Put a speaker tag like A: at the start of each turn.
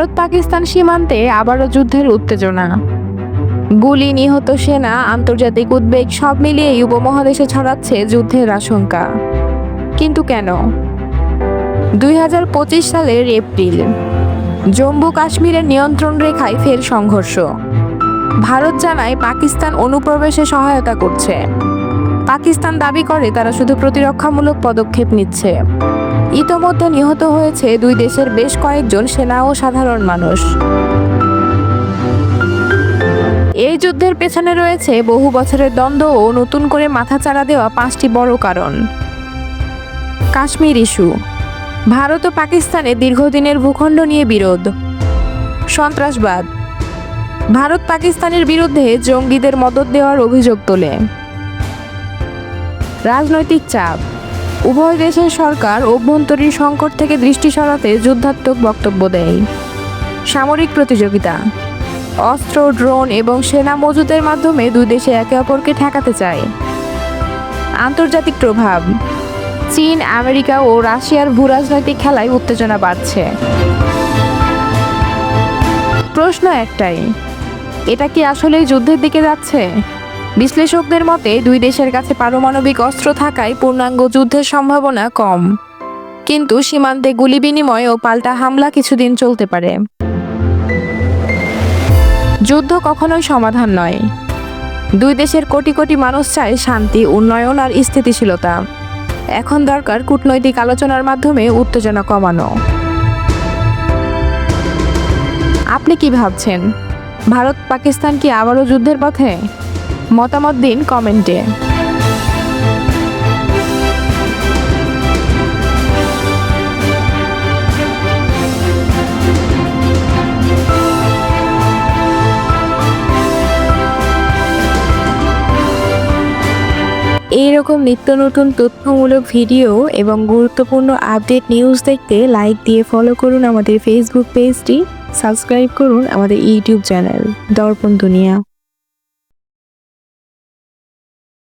A: ভারত পাকিস্তান সীমান্তে আবারও যুদ্ধের উত্তেজনা। গুলি, নিহত সেনা, আন্তর্জাতিক উদ্বেগ সব মিলিয়ে উপমহাদেশে ছড়াচ্ছে যুদ্ধের আশঙ্কা। কিন্তু কেন? দুই হাজার পঁচিশ সালের এপ্রিল, জম্মু কাশ্মীরের নিয়ন্ত্রণ রেখায় ফের সংঘর্ষ। ভারত জানায় পাকিস্তান অনুপ্রবেশে সহায়তা করছে। পাকিস্তান দাবি করে তারা শুধু প্রতিরক্ষামূলক পদক্ষেপ নিচ্ছে। ইতোমধ্যে নিহত হয়েছে দুই দেশের বেশ কয়েকজন সেনা ও সাধারণ মানুষ। এই যুদ্ধের পেছনে রয়েছে বহু বছরের দ্বন্দ্ব ও নতুন করে মাথাচাড়া দেওয়া পাঁচটি বড় কারণ। কাশ্মীর ইস্যু। ভারত ও পাকিস্তানে দীর্ঘদিনের ভূখণ্ড নিয়ে বিরোধ। সন্ত্রাসবাদ। ভারত পাকিস্তানের বিরুদ্ধে জঙ্গিদের মদত দেওয়ার অভিযোগ তোলে। রাজনৈতিক চাপ। উভয় দেশের সরকার অভ্যন্তরীণ সংকট থেকে দৃষ্টি সরাতে যুদ্ধাত্মক বক্তব্য দেয়। সামরিক প্রতিযোগিতা। অস্ত্র, ড্রোন এবং সেনা মজুদের মাধ্যমে দুই দেশে একে অপরকে ঠেকাতে চায়। আন্তর্জাতিক প্রভাব। চীন, আমেরিকা ও রাশিয়ার ভূরাজনৈতিক খেলায় উত্তেজনা বাড়ছে। প্রশ্ন একটাই, এটা কি আসলেই যুদ্ধের দিকে যাচ্ছে? বিশ্লেষকদের মতে, দুই দেশের কাছে পারমাণবিক অস্ত্র থাকায় পূর্ণাঙ্গ যুদ্ধের সম্ভাবনা কম। কিন্তু সীমান্তে গুলি বিনিময় ও পাল্টা হামলা কিছুদিন চলতে পারে। যুদ্ধ কখনোই সমাধান নয়। দুই দেশের কোটি কোটি মানুষ চায় শান্তি, উন্নয়ন আর স্থিতিশীলতা। এখন দরকার কূটনৈতিক আলোচনার মাধ্যমে উত্তেজনা কমানো। আপনি কি ভাবছেন? ভারত পাকিস্তান কি আবারও যুদ্ধের পথে? মতামত দিন কমেন্টে। এইরকম নিত্য নতুন তথ্যমূলক ভিডিও এবং গুরুত্বপূর্ণ আপডেট নিউজ দেখতে লাইক দিয়ে ফলো করুন আমাদের ফেসবুক পেজটি সাবস্ক্রাইব করুন আমাদের ইউটিউব চ্যানেল দর্পণ দুনিয়া।